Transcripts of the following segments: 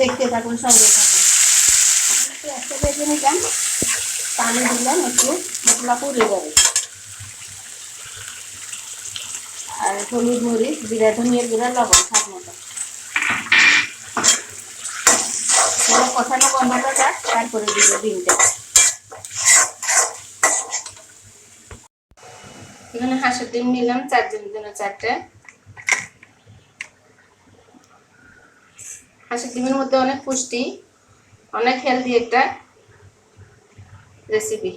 দেখতে থাকুন সঙ্গে থাকুন। একটু একটা ভেজে নিলাম পানি দিলাম একটু মশলা পুড়ে যাবে। আর হলুদ মরিচ, জিরা ধনিয়ার গুঁড়া, লবণ, স্বাদ মতো। কষানো গন্ধটা তারপরে দিব ডিমটা। এখানে হাঁসের ডিম নিলাম চারজনের জন্য চারটে। হাঁসের ডিমের মধ্যে অনেক পুষ্টি, অনেক হেলদি একটা রেসিপি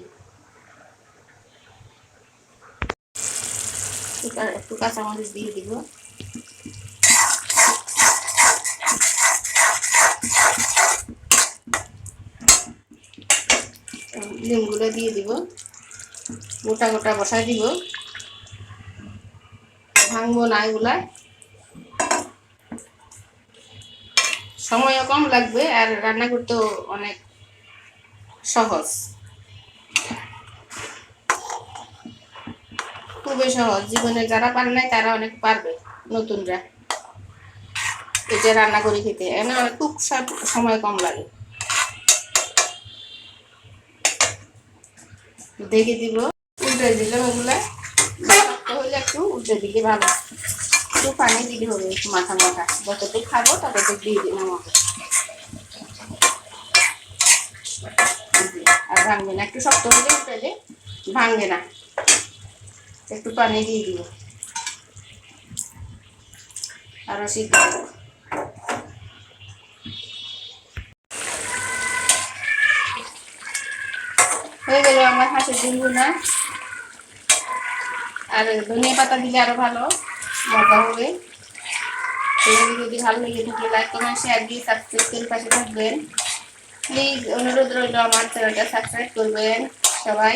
একটু কাঁচামরিচ দিয়ে দিব। ডিমগুলো দিয়ে দিব। গোটা গোটা বসাই দিব। ভাঙবো না এগুলা। সময়ও কম লাগবে আর রান্না করতেও অনেক সহজ। খুবই সহজ। জীবনে যারা পারে নাই, তারা অনেক পারবে নতুনরা। এটা রান্না করে খেতে। এখানে অনেক সব- সময় কম লাগে। দেখে দিব। উল্টে দিলাম ওগুলা। হলে একটু উল্টে দিলে ভালো। একটু পানি দিলে হবে মাথা মাথা যতটুকু খাব ততটুকু দিয়ে দিলাম আমাকে আর ভাঙবে না। একটু শক্ত হলে উল্টালে ভাঙবে না। একটু পানি দিয়ে দিব। আরও সিদ্ধ হয়ে গেল। আমার হাঁসের ডিম আর ধনিয়া পাতা দিলে আরও ভালো, মজা হবে। যদি ভালো লেগে থাকলে লাইক কমেন্ট শেয়ার দিয়ে সাবস্ক্রাইব করে পাশে থাকবেন। প্লিজ অনুরোধ রইল আমার চ্যানেলটা সাবস্ক্রাইব করবেন সবাই।